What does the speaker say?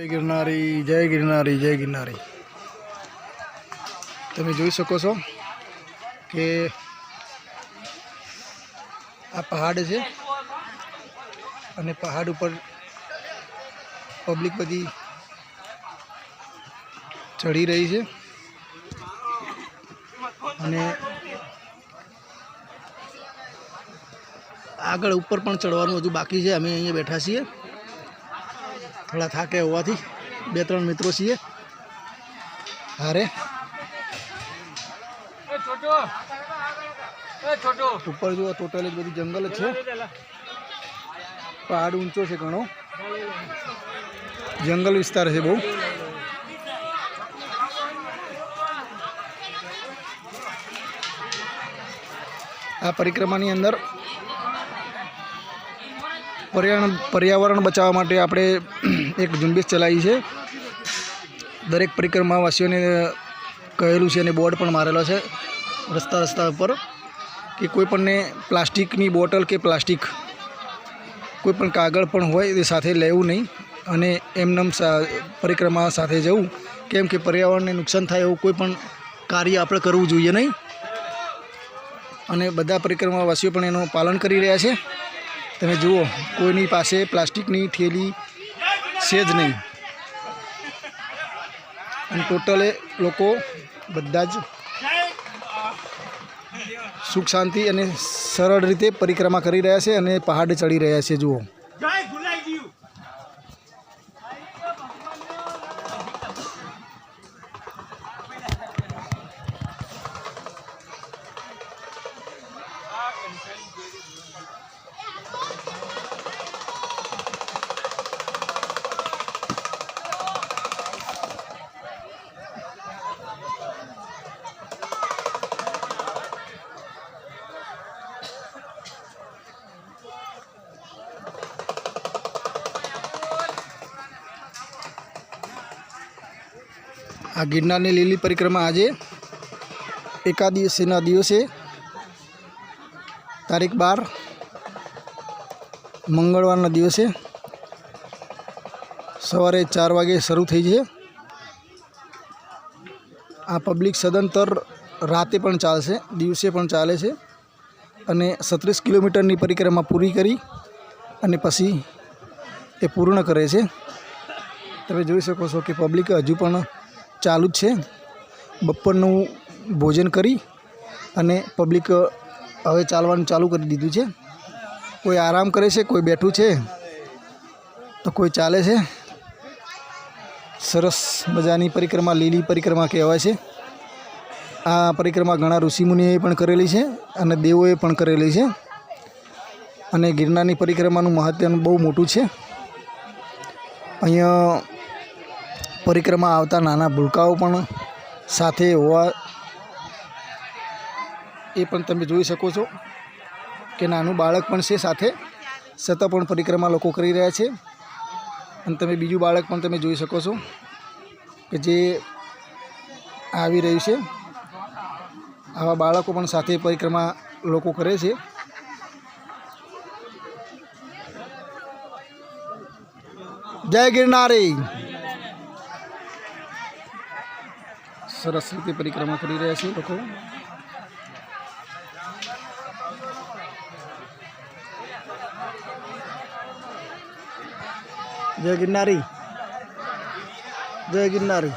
જય ગિરનારી જય ગિરનારી જય ગિરનારી. તમે જોઈ શકો છો કે આ પહાડ છે અને પહાડ ઉપર પબ્લિક બધી ચડી રહી છે અને આગળ ઉપર પણ ચડવાનું હજુ બાકી છે. અમે અહીંયા બેઠા છીએ. થોડા થાકે હોવાથી બે ત્રણ મિત્રો છીએ. હારે. ઉપર જુઓ ટોટલ જ બધું જંગલ જ છે. પહાડ ઊંચો છે ઘણો. જંગલ વિસ્તાર છે બહુ. આ પરિક્રમાની અંદર પર્યાવરણ પર્યાવરણ બચાવવા માટે આપણે એક ઝુંબેશ ચલાવી છે. દરેક પરિક્રમાવાસીઓને કહેલું છે અને બોર્ડ પણ મારેલો છે રસ્તા રસ્તા ઉપર કે કોઈપણને પ્લાસ્ટિકની બોટલ કે પ્લાસ્ટિક કોઈ પણ કાગળ પણ હોય એ સાથે લેવું નહીં અને એમનેમ પરિક્રમા સાથે જવું. કેમ કે પર્યાવરણને નુકસાન થાય એવું કોઈ પણ કાર્ય આપણે કરવું જોઈએ નહીં. અને બધા પરિક્રમાવાસીઓ પણ એનું પાલન કરી રહ્યા છે. તમે જુઓ, કોઈની પાસે પ્લાસ્ટિકની થેલી છે જ નહીં. અને ટોટલે લોકો બધા જ સુખ શાંતિ અને સરળ રીતે પરિક્રમા કરી રહ્યા છે અને પહાડ ચડી રહ્યા છે, જુઓ. આ ગિરનારની લીલી પરિક્રમા આજે એકાદશીના દિવસે તારીખ બાર મંગળવારના દિવસે સવારે ચાર વાગે શરૂ થઈ છે. આ પબ્લિક સદંતર રાતે પણ ચાલશે, દિવસે પણ ચાલે છે અને સત્રીસ કિલોમીટરની પરિક્રમા પૂરી કરી અને પછી એ પૂર્ણ કરે છે. તમે જોઈ શકો છો કે પબ્લિક હજુ પણ ચાલુ જ છે. બપોરનું ભોજન કરી અને પબ્લિક હવે ચાલવાનું ચાલુ કરી દીધું છે. કોઈ આરામ કરે છે, કોઈ બેઠું છે, તો કોઈ ચાલે છે. સરસ મજાની પરિક્રમા, લીલી પરિક્રમા કહેવાય છે. આ પરિક્રમા ઘણા ઋષિમુનિએ પણ કરેલી છે અને દેવોએ પણ કરેલી છે. અને ગિરનારની પરિક્રમાનું મહત્ત્વ બહુ મોટું છે. અહીંયા પરિક્રમા આવતા નાના ભૂલકાઓ પણ સાથે હોવા એ પણ તમે જોઈ શકો છો કે નાનું બાળક પણ છે સાથે. છતાં પણ પરિક્રમા લોકો કરી રહ્યા છે. અને તમે બીજું બાળક પણ તમે જોઈ શકો છો કે જે આવી રહ્યું છે. આવા બાળકો પણ સાથે પરિક્રમા લોકો કરે છે. જય ગિરનારી! સરસ રીતે પરિક્રમા કરી રહ્યા છે લોકો. જય ગિરનારી. જય ગિરનારી.